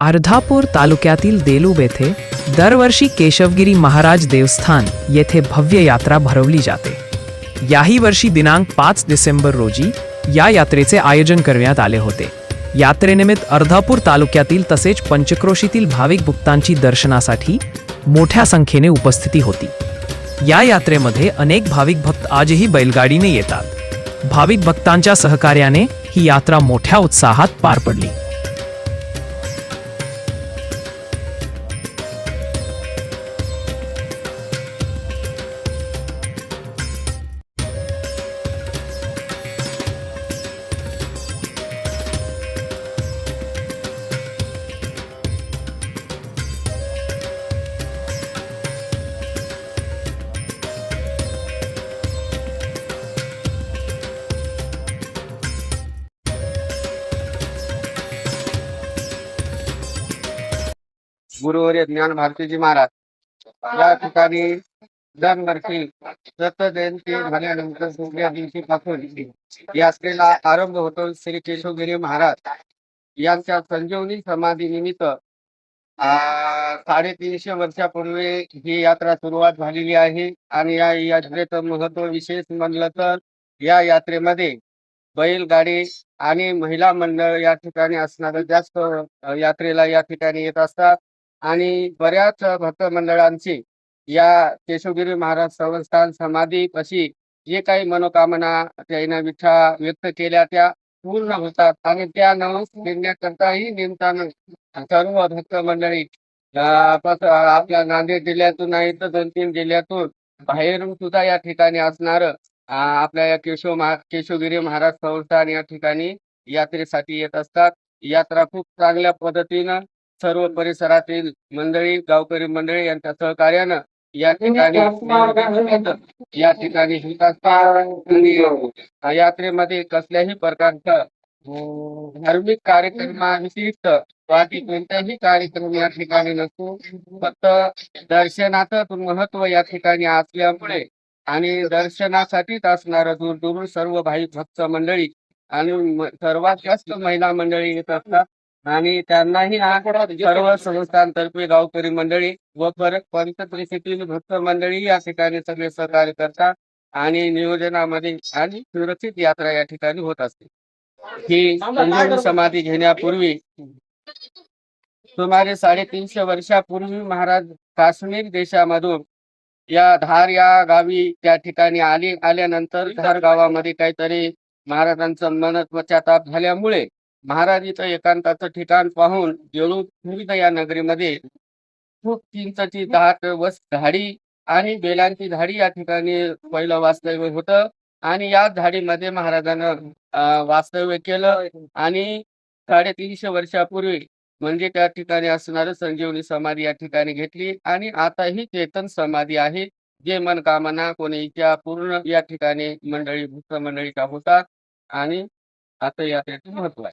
अर्धापूर तालुक्यातील देलूब येथे दरवर्षी केशवगिरी महाराज देवस्थान येथे भव्य यात्रा भरवली जाते. याही वर्षी दिनांक पाच डिसेंबर रोजी या यात्रेचे आयोजन करण्यात आले होते. यात्रेनिमित्त अर्धापूर तालुक्यातील तसेच पंचक्रोशीतील भाविक भक्तांची दर्शनासाठी मोठ्या संख्येने उपस्थिती होती. या यात्रेमध्ये अनेक भाविक भक्त आजही बैलगाडीने येतात. भाविक भक्तांच्या सहकार्याने ही यात्रा मोठ्या उत्साहात पार पडली. गुरुवर्य ज्ञान भारतीजी महाराज. या ठिकाणी दरवर्षी दत्त जयंती झाल्यानंतर दुसऱ्या दिवशीपासून यात्रेला आरंभ होतो श्री केशवगिरी महाराज. यांच्या संजीवनी समाधी निमित्त साडेतीनशे वर्षापूर्वी ही यात्रा सुरुवात झालेली आहे. आणि या यात्रेचं महत्त्व विशेष म्हणलं तर या यात्रेमध्ये बैलगाडी आणि महिला मंडळ या ठिकाणी असणार जास्त यात्रेला या ठिकाणी येत असतात. आणि बऱ्याच भक्त मंडळांची या केशवगिरी महाराज संस्थान समाधी अशी जे काही मनोकामना त्यांना विठा व्यक्त केल्या त्या पूर्ण होतात. आणि त्या नवस देण्याकरताही निमतानं सर्व भक्त मंडळी आपल्या नांदेड जिल्ह्यातून नाही तर दोन तीन जिल्ह्यातून बाहेरून सुद्धा या ठिकाणी असणार आपल्या या केशव महा केशवगिरी महाराज संस्थान या ठिकाणी यात्रेसाठी येत असतात. यात्रा खूप चांगल्या पद्धतीनं सर्व परिसरातील मंडळी गावकरी मंडळी यांच्या सहकार्यानं या ठिकाणी या ठिकाणी यात्रेमध्ये कसल्याही प्रकारचं धार्मिक कार्यक्रमाव्यतिरिक्त बाकी कोणताही कार्यक्रम या ठिकाणी नसतो. फक्त दर्शनाचं महत्त्व या ठिकाणी असल्यामुळे आणि दर्शनासाठीच असणारं दूर दूरून सर्व भाई भक्त मंडळी आणि सर्वात जास्त महिला मंडळी येत असतात. आणि त्यांनाही सर्व संस्थांतर्फे गावकरी मंडळी व परत पंचक्रोशीतील भक्त मंडळी या ठिकाणी सगळे सहकार्य करतात आणि नियोजनामध्ये आणि सुरक्षित यात्रा या ठिकाणी होत असते. ही समाधी घेण्यापूर्वी सुमारे साडेतीनशे वर्षापूर्वी महाराज काश्मीर देशामधून या धार या गावी त्या ठिकाणी आली आल्यानंतर धार गावामध्ये काहीतरी महाराजांचं मन पश्चाताप झाल्यामुळे महाराजीचं एकांताचं ठिकाण पाहून जेळू विविध या नगरीमध्ये खूप चिंचची दाट व झाडी आणि बेलांची झाडी या ठिकाणी पहिलं वास्तव्य होतं. आणि या झाडीमध्ये महाराजांना वास्तव्य केलं आणि साडेतीनशे वर्षापूर्वी म्हणजे त्या ठिकाणी असणारं संजीवनी समाधी या ठिकाणी घेतली. आणि आता ही चेतन समाधी आहे जे मनकामना कोणीच्या पूर्ण या ठिकाणी मंडळी भक्त मंडळीच्या होतात आणि आता यात्रेचं महत्त्व आहे.